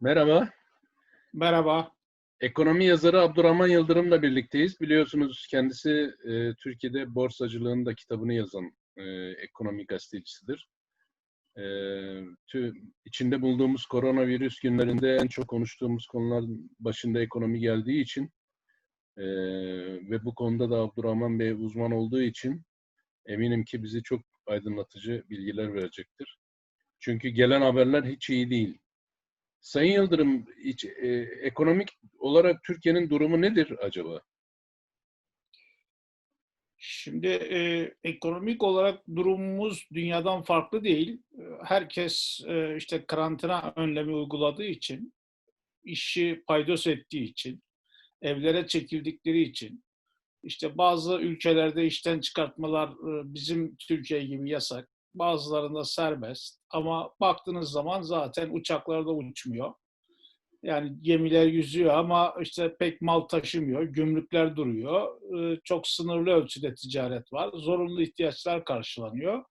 Merhaba. Merhaba. Ekonomi yazarı Abdurrahman Yıldırım'la birlikteyiz. Biliyorsunuz kendisi e, Türkiye'de borsacılığın da kitabını yazan e, ekonomi gazetecisidir. E, tü, içinde bulduğumuz koronavirüs günlerinde en çok konuştuğumuz konuların başında ekonomi geldiği için e, ve bu konuda da Abdurrahman Bey uzman olduğu için eminim ki bizi çok aydınlatıcı bilgiler verecektir. Çünkü gelen haberler hiç iyi değil. Sayın Yıldırım, hiç, e, ekonomik olarak Türkiye'nin durumu nedir acaba? Şimdi e, ekonomik olarak durumumuz dünyadan farklı değil. E, Herkes e, işte karantina önlemi uyguladığı için, işi paydos ettiği için, evlere çekildikleri için, işte bazı ülkelerde işten çıkartmalar e, bizim Türkiye gibi yasak, bazılarında serbest. Ama baktığınız zaman zaten uçaklar da uçmuyor. Yani gemiler yüzüyor ama işte pek mal taşımıyor, gümrükler duruyor. Ee, Çok sınırlı ölçüde ticaret var. Zorunlu ihtiyaçlar karşılanıyor.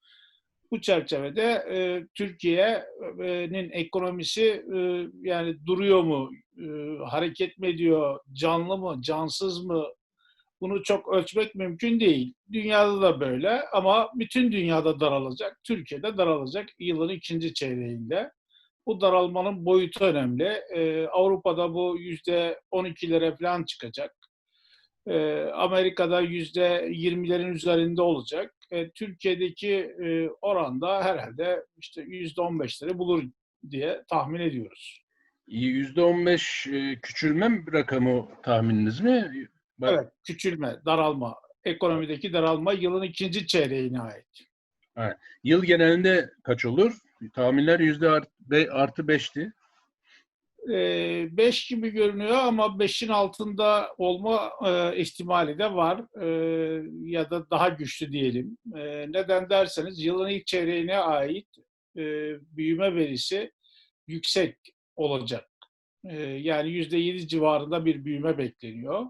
Bu çerçevede e, Türkiye'nin ekonomisi e, yani duruyor mu, e, hareket mi ediyor, canlı mı, cansız mı bunu çok ölçmek mümkün değil. Dünyada da böyle ama bütün dünyada daralacak, Türkiye'de daralacak yılın ikinci çeyreğinde. Bu daralmanın boyutu önemli. Ee, Avrupa'da bu yüzde 12'lere falan çıkacak. Ee, Amerika'da yüzde 20'lerin üzerinde olacak. Ee, Türkiye'deki e, oranda herhalde işte yüzde 15'leri bulur diye tahmin ediyoruz. Yüzde on beş e, küçülme rakamı tahmininiz mi? Bak, Evet, küçülme, daralma. Ekonomideki daralma yılın ikinci çeyreğine ait. Yıl genelinde kaç olur? Tahminler yüzde artı beşti. 5 gibi görünüyor ama 5'in altında olma e, ihtimali de var E, ya da daha güçlü diyelim. E, neden derseniz yılın ilk çeyreğine ait e, büyüme verisi yüksek olacak. E, yani %7 civarında bir büyüme bekleniyor.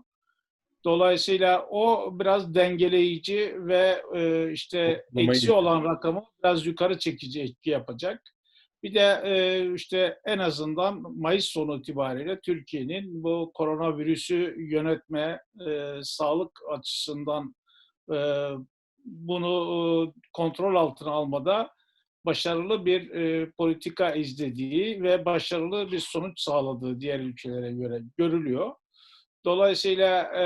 Dolayısıyla o biraz dengeleyici ve e, işte Toplamayı eksi olan rakamı biraz yukarı çekici etki yapacak. Bir de e, işte en azından Mayıs sonu itibariyle Türkiye'nin bu koronavirüsü yönetme, e, sağlık açısından e, bunu e, kontrol altına almada başarılı bir e, politika izlediği ve başarılı bir sonuç sağladığı diğer ülkelere göre görülüyor. Dolayısıyla e,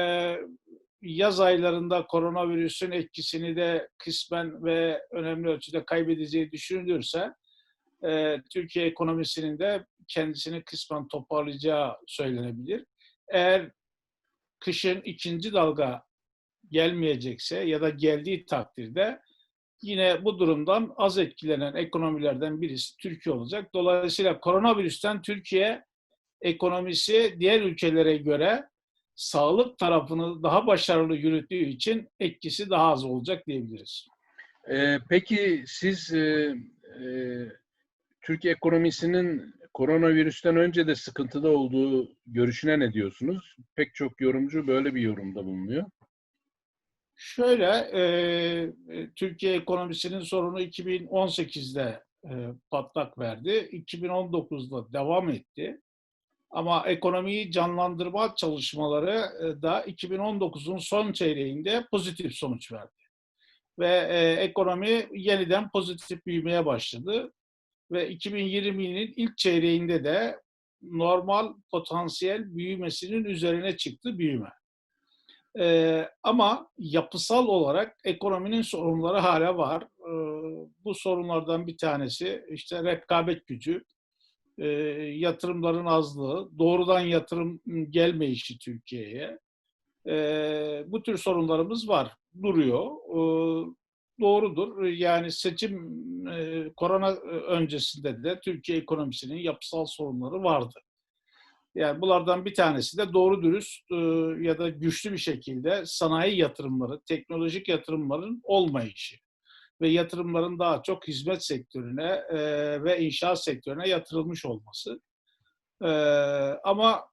yaz aylarında koronavirüsün etkisini de kısmen ve önemli ölçüde kaybedeceği düşünülürse e, Türkiye ekonomisinin de kendisini kısmen toparlayacağı söylenebilir. Eğer kışın ikinci dalga gelmeyecekse ya da geldiği takdirde yine bu durumdan az etkilenen ekonomilerden birisi Türkiye olacak. Dolayısıyla koronavirüsten Türkiye ekonomisi diğer ülkelere göre sağlık tarafını daha başarılı yürüttüğü için etkisi daha az olacak diyebiliriz. E, peki siz e, e, Türkiye ekonomisinin koronavirüsten önce de sıkıntıda olduğu görüşüne ne diyorsunuz? Pek çok yorumcu böyle bir yorumda bulunuyor. Şöyle, e, e, Türkiye ekonomisinin sorunu 2018'de e, patlak verdi. 2019'da devam etti. Ama ekonomiyi canlandırma çalışmaları e, da 2019'un son çeyreğinde pozitif sonuç verdi. Ve e, ekonomi yeniden pozitif büyümeye başladı. Ve 2020'nin ilk çeyreğinde de normal potansiyel büyümesinin üzerine çıktı büyüme. Ee, ama yapısal olarak ekonominin sorunları hala var. Ee, bu sorunlardan bir tanesi işte rekabet gücü, e, yatırımların azlığı, doğrudan yatırım gelmeyişi Türkiye'ye. Ee, bu tür sorunlarımız var, duruyor. Ee, doğrudur. Yani seçim e, korona öncesinde de Türkiye ekonomisinin yapısal sorunları vardı. Yani bunlardan bir tanesi de doğru dürüst e, ya da güçlü bir şekilde sanayi yatırımları, teknolojik yatırımların olmayışı ve yatırımların daha çok hizmet sektörüne e, ve inşaat sektörüne yatırılmış olması. E, ama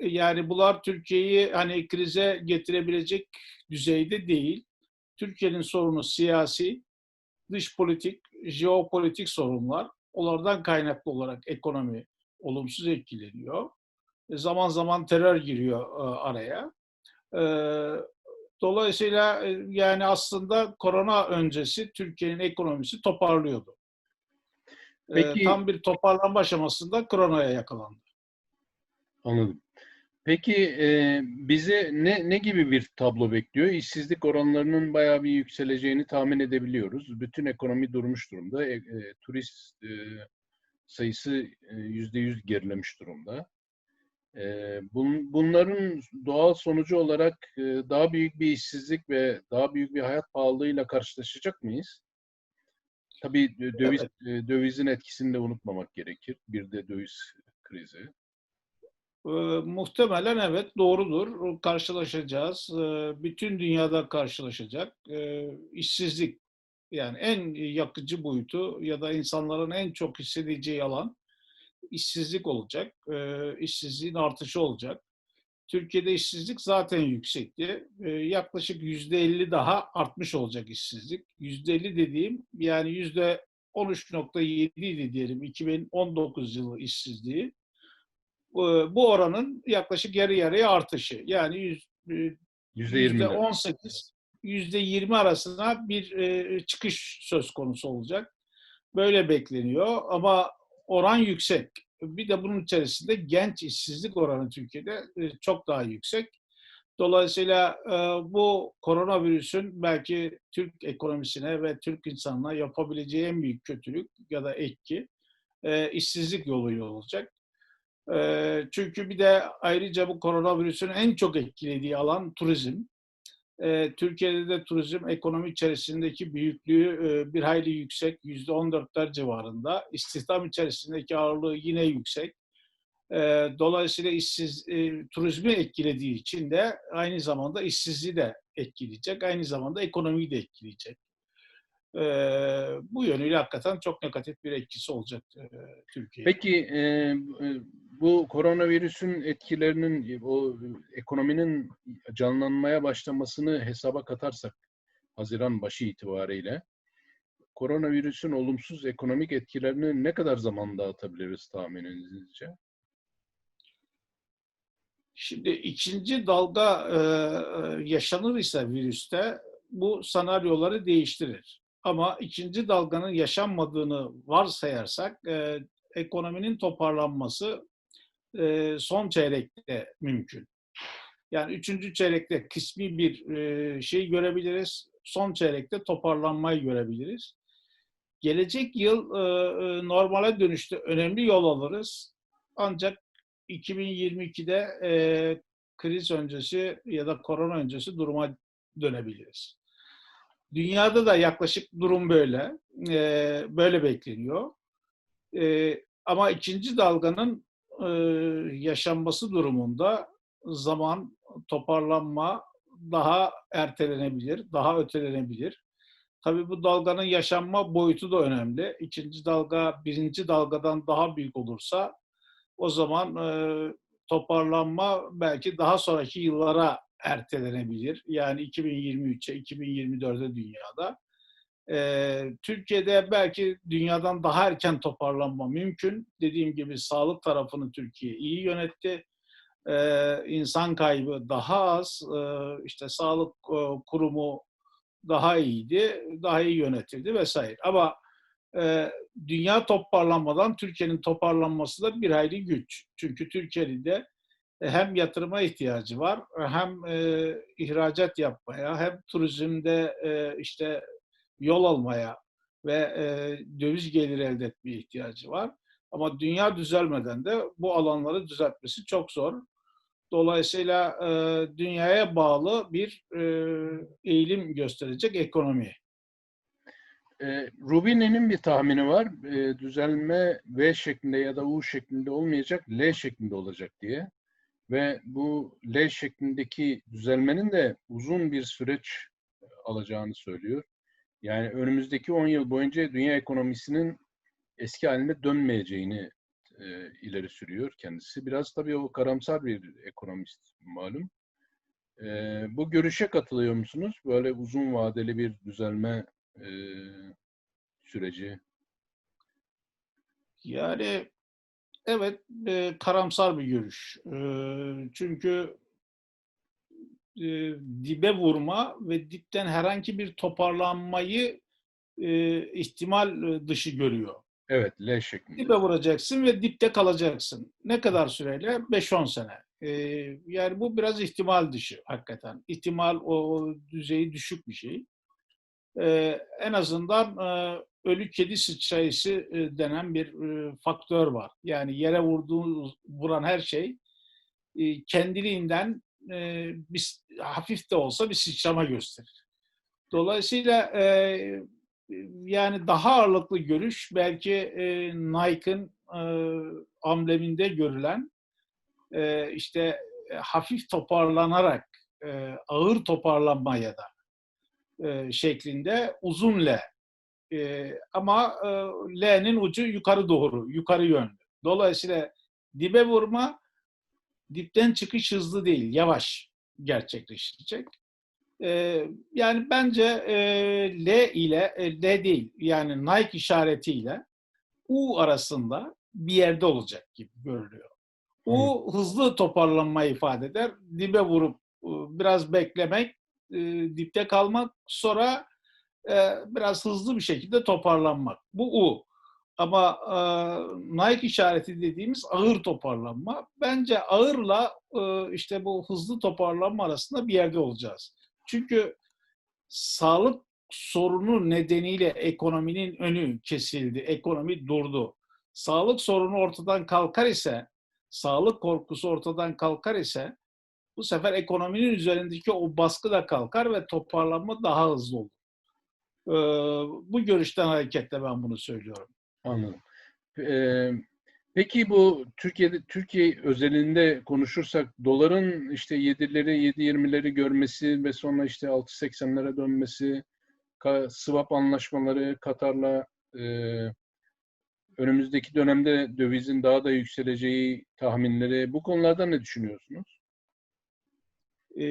yani bunlar Türkiye'yi hani krize getirebilecek düzeyde değil. Türkiye'nin sorunu siyasi, dış politik, jeopolitik sorunlar. Onlardan kaynaklı olarak ekonomi olumsuz etkileniyor. E, zaman zaman terör giriyor araya. Dolayısıyla e, yani aslında korona öncesi Türkiye'nin ekonomisi toparlıyordu. E, Peki- tam bir toparlanma aşamasında koronaya yakalandı. Anladım. Peki e, bize ne ne gibi bir tablo bekliyor? İşsizlik oranlarının bayağı bir yükseleceğini tahmin edebiliyoruz. Bütün ekonomi durmuş durumda. E, e, turist e, sayısı e, yüzde yüz gerilemiş durumda. Bun- bunların doğal sonucu olarak daha büyük bir işsizlik ve daha büyük bir hayat pahalılığıyla karşılaşacak mıyız? Tabii dö- döviz, e, dövizin etkisini de unutmamak gerekir. Bir de döviz krizi. E, muhtemelen evet doğrudur. Karşılaşacağız. E, bütün dünyada karşılaşacak. E, işsizlik yani en yakıcı boyutu ya da insanların en çok hissedeceği alan işsizlik olacak. E, işsizliğin artışı olacak. Türkiye'de işsizlik zaten yüksekti. E, yaklaşık yüzde elli daha artmış olacak işsizlik. Yüzde elli dediğim yani yüzde 13.7 idi diyelim 2019 yılı işsizliği. E, bu oranın yaklaşık yarı yarıya artışı. Yani yüz, e, Yüzde yüzde yirmi. 18, yüzde 20 arasına bir e, çıkış söz konusu olacak. Böyle bekleniyor ama oran yüksek. Bir de bunun içerisinde genç işsizlik oranı Türkiye'de e, çok daha yüksek. Dolayısıyla e, bu koronavirüsün belki Türk ekonomisine ve Türk insanına yapabileceği en büyük kötülük ya da etki e, işsizlik yoluyla olacak. Çünkü bir de ayrıca bu koronavirüsün en çok etkilediği alan turizm. E, Türkiye'de de turizm ekonomi içerisindeki büyüklüğü e, bir hayli yüksek, yüzde 14'ler civarında. İstihdam içerisindeki ağırlığı yine yüksek. E, dolayısıyla işsiz e, turizmi etkilediği için de aynı zamanda işsizliği de etkileyecek, aynı zamanda ekonomiyi de etkileyecek. E, bu yönüyle hakikaten çok negatif bir etkisi olacak e, Türkiye'ye. Peki e, e, bu koronavirüsün etkilerinin o ekonominin canlanmaya başlamasını hesaba katarsak Haziran başı itibariyle koronavirüsün olumsuz ekonomik etkilerini ne kadar zamanda atabiliriz tahmininizce? Şimdi ikinci dalga e, e, yaşanır ise virüste bu senaryoları değiştirir. Ama ikinci dalganın yaşanmadığını varsayarsak e, ekonominin toparlanması e, son çeyrekte mümkün. Yani üçüncü çeyrekte kısmi bir e, şey görebiliriz. Son çeyrekte toparlanmayı görebiliriz. Gelecek yıl e, e, normale dönüşte önemli yol alırız. Ancak 2022'de e, kriz öncesi ya da korona öncesi duruma dönebiliriz. Dünyada da yaklaşık durum böyle. E, böyle bekleniyor. E, ama ikinci dalganın e, yaşanması durumunda zaman, toparlanma daha ertelenebilir, daha ötelenebilir. Tabii bu dalganın yaşanma boyutu da önemli. İkinci dalga birinci dalgadan daha büyük olursa o zaman e, toparlanma belki daha sonraki yıllara ertelenebilir. Yani 2023'e, 2024'e dünyada. E, Türkiye'de belki dünyadan daha erken toparlanma mümkün. Dediğim gibi sağlık tarafını Türkiye iyi yönetti. E, insan kaybı daha az. E, işte sağlık e, kurumu daha iyiydi, daha iyi yönetildi vesaire. Ama e, dünya toparlanmadan Türkiye'nin toparlanması da bir hayli güç. Çünkü Türkiye'de hem yatırıma ihtiyacı var, hem e, ihracat yapmaya, hem turizmde e, işte yol almaya ve e, döviz geliri elde etmeye ihtiyacı var. Ama dünya düzelmeden de bu alanları düzeltmesi çok zor. Dolayısıyla e, dünyaya bağlı bir e, eğilim gösterecek ekonomi. E, Rubin'in bir tahmini var. E, düzelme V şeklinde ya da U şeklinde olmayacak, L şeklinde olacak diye. Ve bu L şeklindeki düzelmenin de uzun bir süreç alacağını söylüyor. Yani önümüzdeki 10 yıl boyunca dünya ekonomisinin eski haline dönmeyeceğini e, ileri sürüyor kendisi. Biraz tabii o karamsar bir ekonomist malum. E, bu görüşe katılıyor musunuz? Böyle uzun vadeli bir düzelme e, süreci. Yani evet e, karamsar bir görüş. E, çünkü e, dibe vurma ve dipten herhangi bir toparlanmayı e, ihtimal e, dışı görüyor. Evet, L şeklinde. Dibe vuracaksın ve dipte kalacaksın. Ne kadar süreyle? 5-10 sene. E, yani bu biraz ihtimal dışı hakikaten. İhtimal o düzeyi düşük bir şey. E, en azından e, ölü kedi sıçrayısı e, denen bir e, faktör var. Yani yere vurduğu, vuran her şey e, kendiliğinden e, bir, hafif de olsa bir sıçrama gösterir. Dolayısıyla e, yani daha ağırlıklı görüş belki e, Nike'ın e, ambleminde görülen e, işte hafif toparlanarak e, ağır toparlanmaya da e, şeklinde uzun L. E, ama e, L'nin ucu yukarı doğru, yukarı yönlü. Dolayısıyla dibe vurma dipten çıkış hızlı değil, yavaş gerçekleşecek. E, yani bence e, L ile, e, L değil, yani Nike işaretiyle U arasında bir yerde olacak gibi görülüyor. U hızlı toparlanma ifade eder. Dibe vurup e, biraz beklemek, e, dipte kalmak, sonra e, biraz hızlı bir şekilde toparlanmak. Bu U. Ama e, Nike işareti dediğimiz ağır toparlanma. Bence ağırla e, işte bu hızlı toparlanma arasında bir yerde olacağız. Çünkü sağlık sorunu nedeniyle ekonominin önü kesildi, ekonomi durdu. Sağlık sorunu ortadan kalkar ise, sağlık korkusu ortadan kalkar ise bu sefer ekonominin üzerindeki o baskı da kalkar ve toparlanma daha hızlı olur. Ee, bu görüşten hareketle ben bunu söylüyorum. Anladım. Ee, peki bu Türkiye'de Türkiye özelinde konuşursak doların işte 7'leri 7.20'leri görmesi ve sonra işte 6.80'lere dönmesi, swap anlaşmaları Katar'la e, önümüzdeki dönemde dövizin daha da yükseleceği tahminleri bu konularda ne düşünüyorsunuz? E,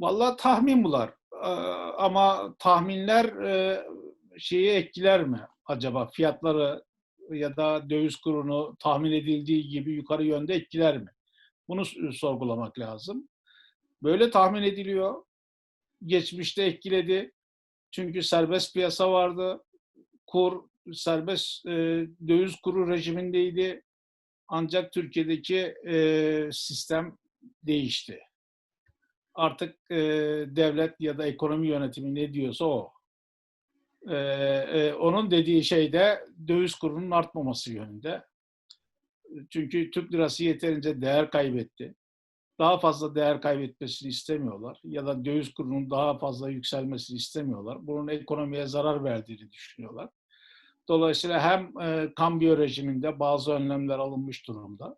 Valla tahmin bunlar. E, ama tahminler e, şeyi etkiler mi acaba? Fiyatları ya da döviz kurunu tahmin edildiği gibi yukarı yönde etkiler mi? Bunu sorgulamak lazım. Böyle tahmin ediliyor. Geçmişte etkiledi. Çünkü serbest piyasa vardı. Kur serbest e, döviz kuru rejimindeydi. Ancak Türkiye'deki e, sistem değişti. Artık e, devlet ya da ekonomi yönetimi ne diyorsa o. E, e, onun dediği şey de döviz kurunun artmaması yönünde. Çünkü Türk lirası yeterince değer kaybetti. Daha fazla değer kaybetmesini istemiyorlar ya da döviz kurunun daha fazla yükselmesini istemiyorlar. Bunun ekonomiye zarar verdiğini düşünüyorlar. Dolayısıyla hem e, kambiyo rejiminde bazı önlemler alınmış durumda.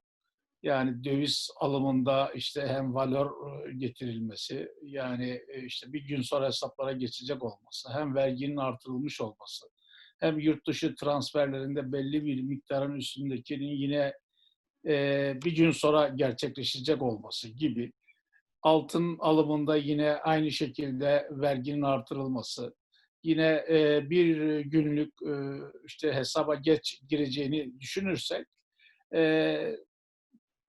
Yani döviz alımında işte hem valör e, getirilmesi, yani e, işte bir gün sonra hesaplara geçecek olması, hem verginin artırılmış olması, hem yurt dışı transferlerinde belli bir miktarın üstündekinin yine e, bir gün sonra gerçekleşecek olması gibi, altın alımında yine aynı şekilde verginin artırılması, yine bir günlük işte hesaba geç gireceğini düşünürsek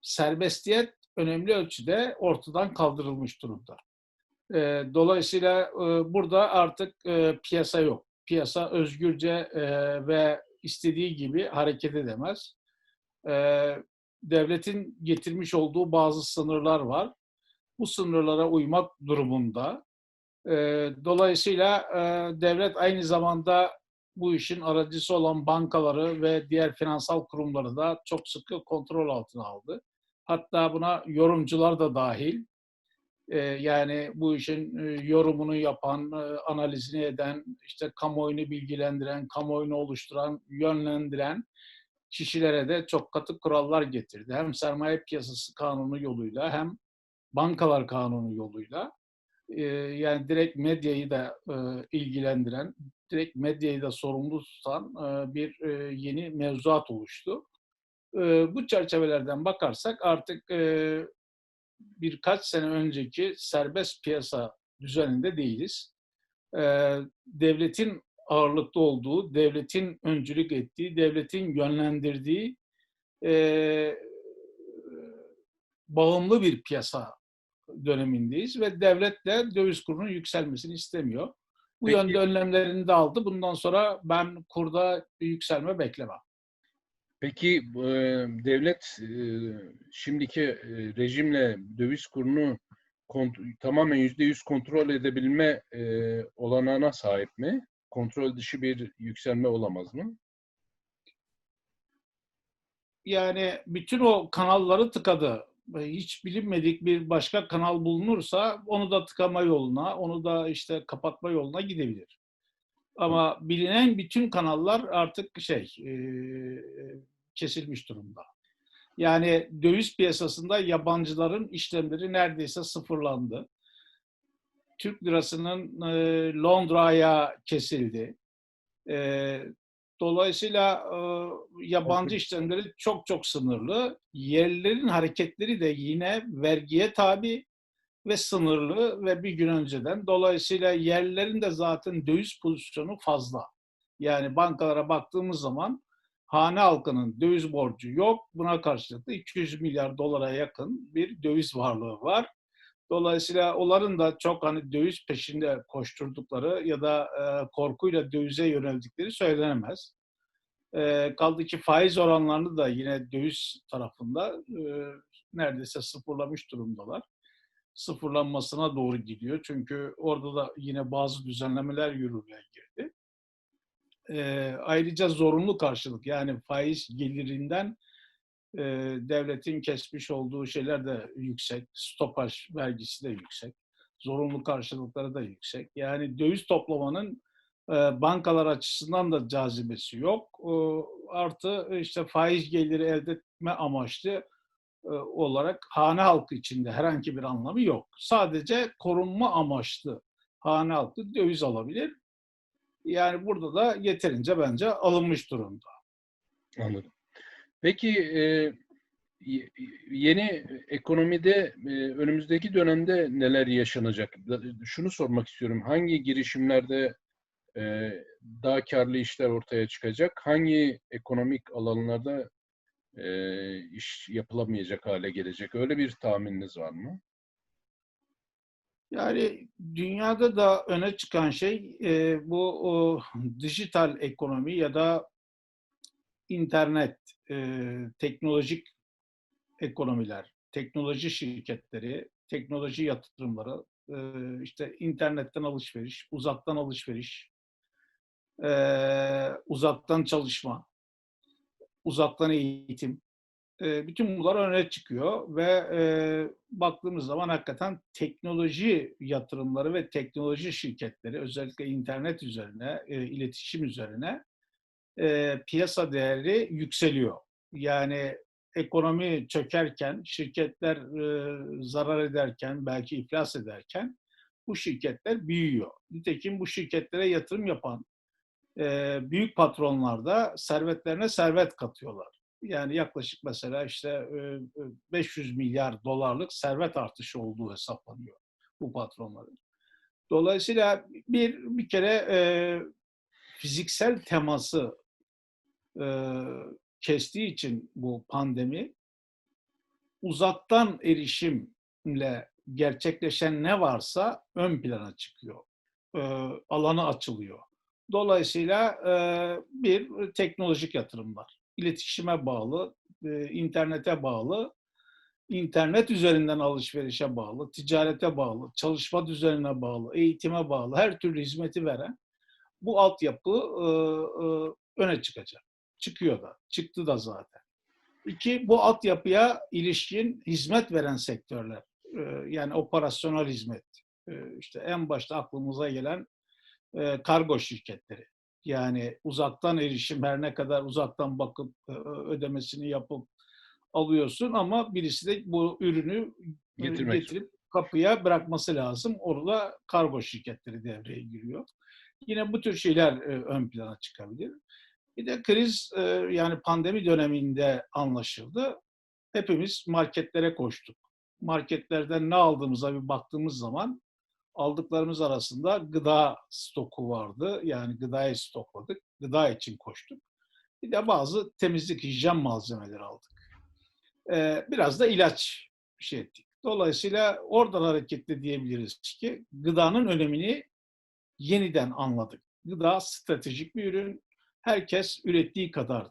serbestiyet önemli ölçüde ortadan kaldırılmış durumda. E, dolayısıyla e, burada artık e, piyasa yok. Piyasa özgürce e, ve istediği gibi hareket edemez. E, devletin getirmiş olduğu bazı sınırlar var. Bu sınırlara uymak durumunda Dolayısıyla devlet aynı zamanda bu işin aracısı olan bankaları ve diğer finansal kurumları da çok sıkı kontrol altına aldı. Hatta buna yorumcular da dahil. Yani bu işin yorumunu yapan, analizini eden, işte kamuoyunu bilgilendiren, kamuoyunu oluşturan, yönlendiren kişilere de çok katı kurallar getirdi. Hem sermaye piyasası kanunu yoluyla hem bankalar kanunu yoluyla yani direkt medyayı da ilgilendiren, direkt medyayı da sorumlu tutan bir yeni mevzuat oluştu. Bu çerçevelerden bakarsak artık birkaç sene önceki serbest piyasa düzeninde değiliz. Devletin ağırlıklı olduğu, devletin öncülük ettiği, devletin yönlendirdiği e, bağımlı bir piyasa dönemindeyiz ve devlet de döviz kurunun yükselmesini istemiyor. Bu Peki- yönde önlemlerini de aldı. Bundan sonra ben kurda yükselme beklemem. Peki e, devlet e, şimdiki e, rejimle döviz kurunu kont- tamamen yüzde yüz kontrol edebilme e, olanağına sahip mi? Kontrol dışı bir yükselme olamaz mı? Yani bütün o kanalları tıkadı. Hiç bilinmedik bir başka kanal bulunursa onu da tıkama yoluna, onu da işte kapatma yoluna gidebilir. Ama bilinen bütün kanallar artık şey e, kesilmiş durumda. Yani döviz piyasasında yabancıların işlemleri neredeyse sıfırlandı. Türk lirasının e, Londra'ya kesildi. E, dolayısıyla e, yabancı işlemleri çok çok sınırlı. Yerlilerin hareketleri de yine vergiye tabi ve sınırlı ve bir gün önceden. Dolayısıyla yerlilerin de zaten döviz pozisyonu fazla. Yani bankalara baktığımız zaman hane halkının döviz borcu yok. Buna karşılık da 200 milyar dolara yakın bir döviz varlığı var. Dolayısıyla onların da çok hani döviz peşinde koşturdukları ya da e, korkuyla dövize yöneldikleri söylenemez. E, kaldı ki faiz oranlarını da yine döviz tarafında e, neredeyse sıfırlamış durumdalar. Sıfırlanmasına doğru gidiyor. Çünkü orada da yine bazı düzenlemeler yürürlüğe girdi. E, ayrıca zorunlu karşılık yani faiz gelirinden e, devletin kesmiş olduğu şeyler de yüksek. Stopaj vergisi de yüksek. Zorunlu karşılıkları da yüksek. Yani döviz toplamanın e, bankalar açısından da cazibesi yok. E, artı işte faiz geliri elde etme amaçlı e, olarak hane halkı içinde herhangi bir anlamı yok. Sadece korunma amaçlı hane halkı döviz alabilir. Yani burada da yeterince bence alınmış durumda. Anladım. Peki e, yeni ekonomide e, önümüzdeki dönemde neler yaşanacak? Şunu sormak istiyorum. Hangi girişimlerde e, daha karlı işler ortaya çıkacak? Hangi ekonomik alanlarda e, iş yapılamayacak hale gelecek? Öyle bir tahmininiz var mı? Yani dünyada da öne çıkan şey e, bu o, dijital ekonomi ya da internet, e, teknolojik ekonomiler, teknoloji şirketleri, teknoloji yatırımları, e, işte internetten alışveriş, uzaktan alışveriş, e, uzaktan çalışma, uzaktan eğitim, e, bütün bunlar öne çıkıyor ve e, baktığımız zaman hakikaten teknoloji yatırımları ve teknoloji şirketleri özellikle internet üzerine, e, iletişim üzerine e, piyasa değeri yükseliyor. Yani ekonomi çökerken, şirketler e, zarar ederken, belki iflas ederken bu şirketler büyüyor. Nitekim bu şirketlere yatırım yapan e, büyük patronlar da servetlerine servet katıyorlar. Yani yaklaşık mesela işte e, 500 milyar dolarlık servet artışı olduğu hesaplanıyor bu patronların. Dolayısıyla bir bir kere e, fiziksel teması e, kestiği için bu pandemi uzaktan erişimle gerçekleşen ne varsa ön plana çıkıyor. E, alanı açılıyor. Dolayısıyla e, bir teknolojik yatırımlar, iletişime bağlı, e, internete bağlı, internet üzerinden alışverişe bağlı, ticarete bağlı, çalışma düzenine bağlı, eğitime bağlı, her türlü hizmeti veren bu altyapı e, e, öne çıkacak. Çıkıyor da, çıktı da zaten. İki, bu altyapıya ilişkin hizmet veren sektörler, e, yani operasyonel hizmet. E, işte en başta aklımıza gelen e, kargo şirketleri. Yani uzaktan erişim her ne kadar uzaktan bakıp e, ödemesini yapıp alıyorsun ama birisi de bu ürünü e, Getirmek getirip kapıya bırakması lazım. Orada kargo şirketleri devreye giriyor. Yine bu tür şeyler e, ön plana çıkabilir. Bir de kriz yani pandemi döneminde anlaşıldı. Hepimiz marketlere koştuk. Marketlerden ne aldığımıza bir baktığımız zaman aldıklarımız arasında gıda stoku vardı. Yani gıdayı stokladık. Gıda için koştuk. Bir de bazı temizlik, hijyen malzemeleri aldık. Ee, biraz da ilaç şey ettik. Dolayısıyla oradan hareketle diyebiliriz ki gıdanın önemini yeniden anladık. Gıda stratejik bir ürün. Herkes ürettiği kadar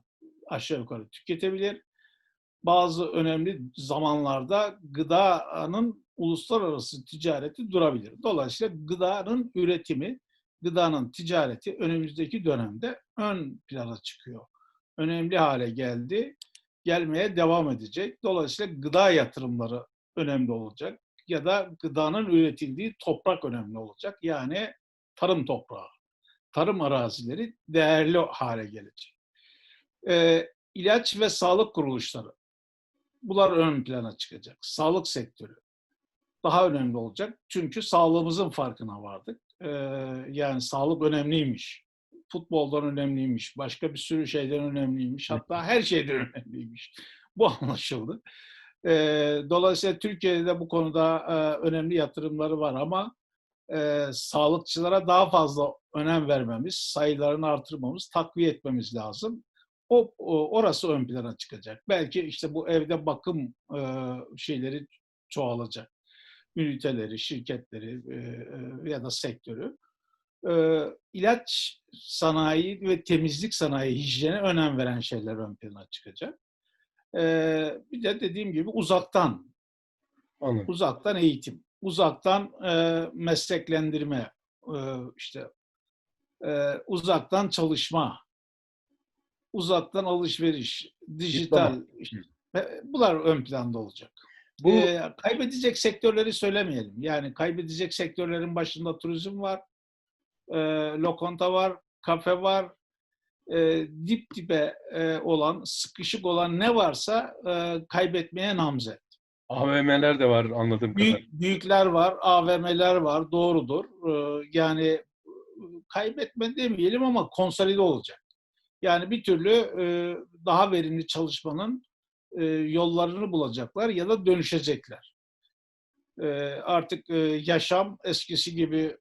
aşağı yukarı tüketebilir. Bazı önemli zamanlarda gıdanın uluslararası ticareti durabilir. Dolayısıyla gıdanın üretimi, gıdanın ticareti önümüzdeki dönemde ön plana çıkıyor. Önemli hale geldi, gelmeye devam edecek. Dolayısıyla gıda yatırımları önemli olacak ya da gıdanın üretildiği toprak önemli olacak. Yani tarım toprağı, tarım arazileri değerli hale gelecek. Ee, ilaç ve sağlık kuruluşları, bunlar ön plana çıkacak. Sağlık sektörü daha önemli olacak. Çünkü sağlığımızın farkına vardık. Ee, yani sağlık önemliymiş. Futboldan önemliymiş. Başka bir sürü şeyden önemliymiş. Hatta her şeyden önemliymiş. Bu anlaşıldı. Ee, dolayısıyla Türkiye'de de bu konuda e, önemli yatırımları var ama e, sağlıkçılara daha fazla önem vermemiz, sayılarını artırmamız, takviye etmemiz lazım. O, o orası ön plana çıkacak. Belki işte bu evde bakım e, şeyleri çoğalacak. Üniteleri, şirketleri e, ya da sektörü. E, ilaç sanayi ve temizlik sanayi, hijyene önem veren şeyler ön plana çıkacak. E, bir de dediğim gibi uzaktan, Anladım. uzaktan eğitim, uzaktan e, mesleklendirme, e, işte e, uzaktan çalışma, uzaktan alışveriş, dijital, işte, e, bunlar ön planda olacak. Bu Ee, kaybedecek sektörleri söylemeyelim. Yani kaybedecek sektörlerin başında turizm var, e, lokanta var, kafe var, e, dip dibe e, olan, sıkışık olan ne varsa e, kaybetmeye namzet. AVM'ler de var anladığım kadarıyla. Büyük, büyükler var, AVM'ler var, doğrudur. Ee, yani e, kaybetme demeyelim ama konsolide olacak. Yani bir türlü e, daha verimli çalışmanın e, yollarını bulacaklar ya da dönüşecekler. E, artık e, yaşam eskisi gibi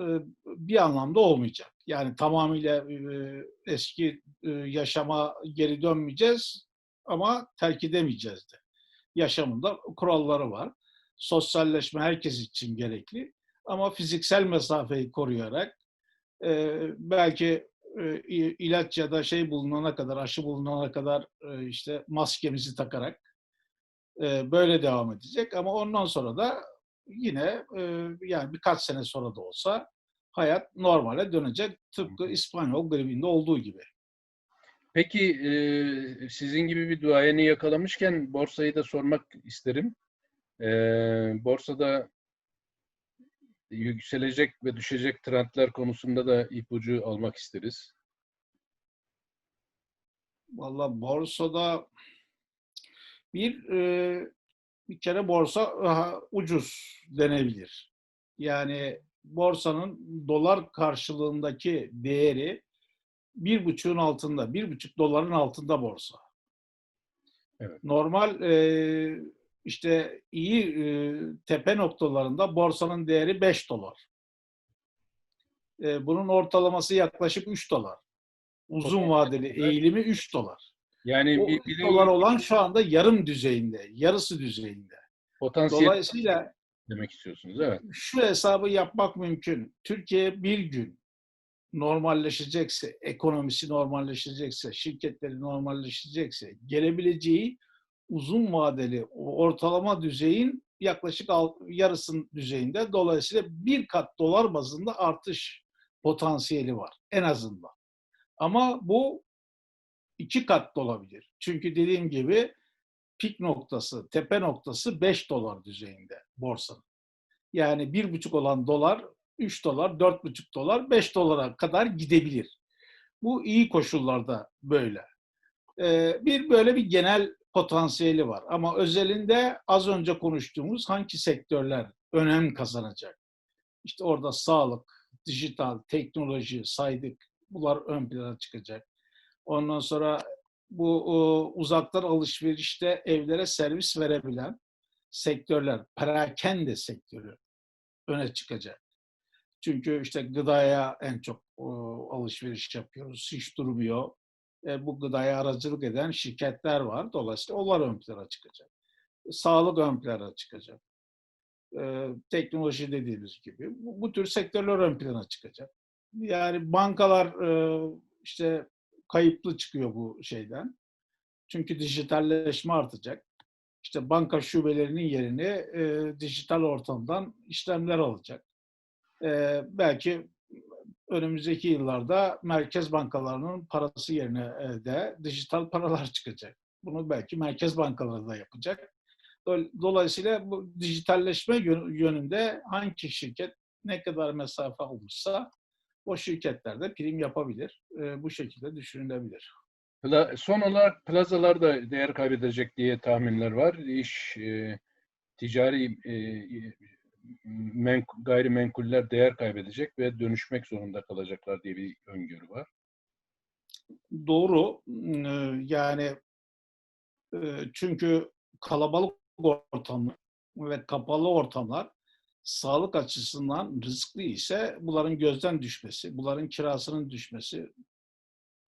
e, bir anlamda olmayacak. Yani tamamıyla e, eski e, yaşama geri dönmeyeceğiz ama terk edemeyeceğiz de. Yaşamında kuralları var. Sosyalleşme herkes için gerekli ama fiziksel mesafeyi koruyarak e, belki ilaç ya da şey bulunana kadar, aşı bulunana kadar e, işte maskemizi takarak e, böyle devam edecek. Ama ondan sonra da yine e, yani birkaç sene sonra da olsa hayat normale dönecek. Tıpkı İspanyol gribinde olduğu gibi. Peki e, sizin gibi bir duayeni yakalamışken borsayı da sormak isterim. E, borsada yükselecek ve düşecek trendler konusunda da ipucu almak isteriz. Valla borsada bir e, bir kere borsa aha, ucuz denebilir. Yani borsanın dolar karşılığındaki değeri bir buçuğun altında, bir buçuk doların altında borsa. Evet. Normal e, işte iyi e, tepe noktalarında borsanın değeri 5 dolar. E, bunun ortalaması yaklaşık 3 dolar. Uzun vadeli eğilimi 3 dolar. Yani O bir 3 bilim dolar olan şu anda yarım düzeyinde, yarısı düzeyinde. potansiyel Dolayısıyla demek istiyorsunuz. Evet. şu hesabı yapmak mümkün. Türkiye bir gün normalleşecekse, ekonomisi normalleşecekse, şirketleri normalleşecekse gelebileceği uzun vadeli ortalama düzeyin yaklaşık yarısının düzeyinde. Dolayısıyla bir kat dolar bazında artış potansiyeli var en azından. Ama bu iki kat da olabilir. Çünkü dediğim gibi pik noktası, tepe noktası 5 dolar düzeyinde borsanın. Yani bir buçuk olan dolar 3 dolar, 4,5 dolar, 5 dolara kadar gidebilir. Bu iyi koşullarda böyle. Ee, bir böyle bir genel potansiyeli var. Ama özelinde az önce konuştuğumuz hangi sektörler önem kazanacak? İşte orada sağlık, dijital, teknoloji saydık. Bunlar ön plana çıkacak. Ondan sonra bu uzaktan alışverişte evlere servis verebilen sektörler, perakende sektörü öne çıkacak. Çünkü işte gıdaya en çok alışveriş yapıyoruz. Hiç durmuyor. E, bu gıdaya aracılık eden şirketler var. Dolayısıyla onlar ön plana çıkacak. Sağlık ön plana çıkacak. E, teknoloji dediğimiz gibi. Bu, bu tür sektörler ön plana çıkacak. Yani bankalar e, işte kayıplı çıkıyor bu şeyden. Çünkü dijitalleşme artacak. İşte banka şubelerinin yerini e, dijital ortamdan işlemler alacak. E, belki önümüzdeki yıllarda merkez bankalarının parası yerine e, de dijital paralar çıkacak. Bunu belki merkez bankaları da yapacak. Dolayısıyla bu dijitalleşme yönünde hangi şirket ne kadar mesafe olmuşsa o şirketlerde prim yapabilir. E, bu şekilde düşünülebilir. Son olarak plazalar da değer kaybedecek diye tahminler var. İş e, ticari men, gayrimenkuller değer kaybedecek ve dönüşmek zorunda kalacaklar diye bir öngörü var. Doğru. Yani çünkü kalabalık ortam ve kapalı ortamlar sağlık açısından riskli ise bunların gözden düşmesi, bunların kirasının düşmesi,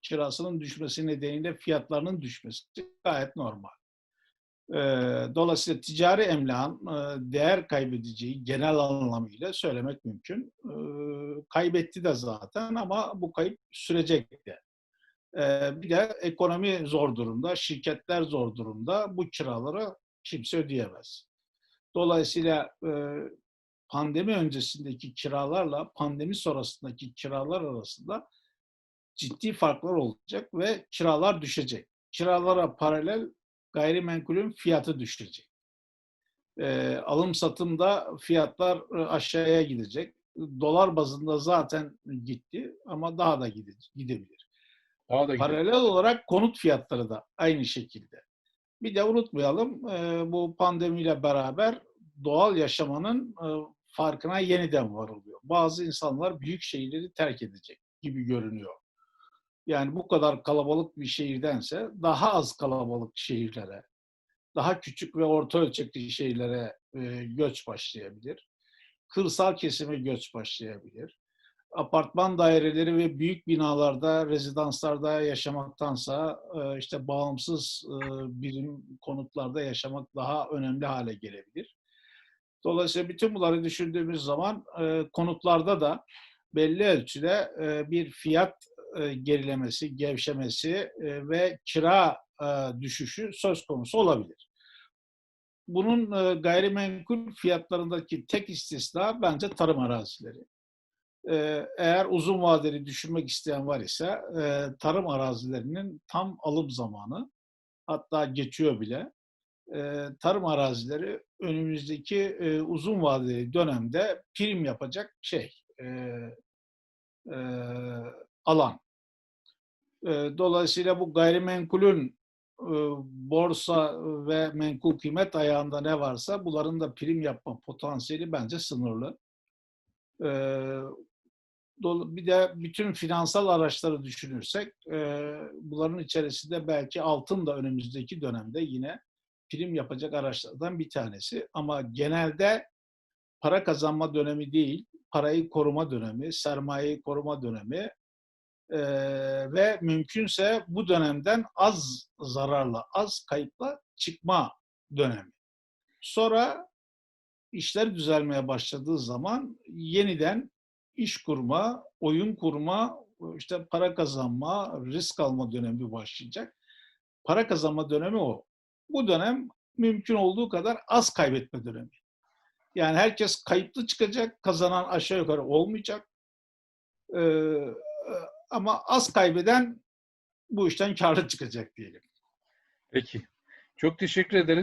kirasının düşmesi nedeniyle fiyatlarının düşmesi gayet normal. Dolayısıyla ticari emlakın değer kaybedeceği genel anlamıyla söylemek mümkün. Kaybetti de zaten ama bu kayıp sürecek de. Bir de ekonomi zor durumda, şirketler zor durumda. Bu kiraları kimse ödeyemez. Dolayısıyla pandemi öncesindeki kiralarla pandemi sonrasındaki kiralar arasında ciddi farklar olacak ve kiralar düşecek. Kiralara paralel gayrimenkulün fiyatı düşecek. E, alım satımda fiyatlar aşağıya gidecek. Dolar bazında zaten gitti ama daha da gide, gidebilir. Daha da Paralel gidebilir. olarak konut fiyatları da aynı şekilde. Bir de unutmayalım e, bu pandemiyle beraber doğal yaşamanın e, farkına yeniden varılıyor. Bazı insanlar büyük şehirleri terk edecek gibi görünüyor. Yani bu kadar kalabalık bir şehirdense daha az kalabalık şehirlere, daha küçük ve orta ölçekli şehirlere e, göç başlayabilir. Kırsal kesime göç başlayabilir. Apartman daireleri ve büyük binalarda, rezidanslarda yaşamaktansa e, işte bağımsız e, birim konutlarda yaşamak daha önemli hale gelebilir. Dolayısıyla bütün bunları düşündüğümüz zaman e, konutlarda da belli ölçüde e, bir fiyat e, gerilemesi, gevşemesi e, ve kira e, düşüşü söz konusu olabilir. Bunun gayrimenkul fiyatlarındaki tek istisna bence tarım arazileri. Eğer uzun vadeli düşünmek isteyen var ise tarım arazilerinin tam alım zamanı hatta geçiyor bile. Tarım arazileri önümüzdeki uzun vadeli dönemde prim yapacak şey alan. Dolayısıyla bu gayrimenkulün borsa ve menkul kıymet ayağında ne varsa bunların da prim yapma potansiyeli bence sınırlı. Bir de bütün finansal araçları düşünürsek bunların içerisinde belki altın da önümüzdeki dönemde yine prim yapacak araçlardan bir tanesi. Ama genelde para kazanma dönemi değil, parayı koruma dönemi, sermayeyi koruma dönemi e, ve mümkünse bu dönemden az zararla, az kayıpla çıkma dönemi. Sonra işler düzelmeye başladığı zaman yeniden iş kurma, oyun kurma, işte para kazanma, risk alma dönemi başlayacak. Para kazanma dönemi o. Bu dönem mümkün olduğu kadar az kaybetme dönemi. Yani herkes kayıplı çıkacak, kazanan aşağı yukarı olmayacak. Ee, ama az kaybeden bu işten karlı çıkacak diyelim. Peki. Çok teşekkür ederiz.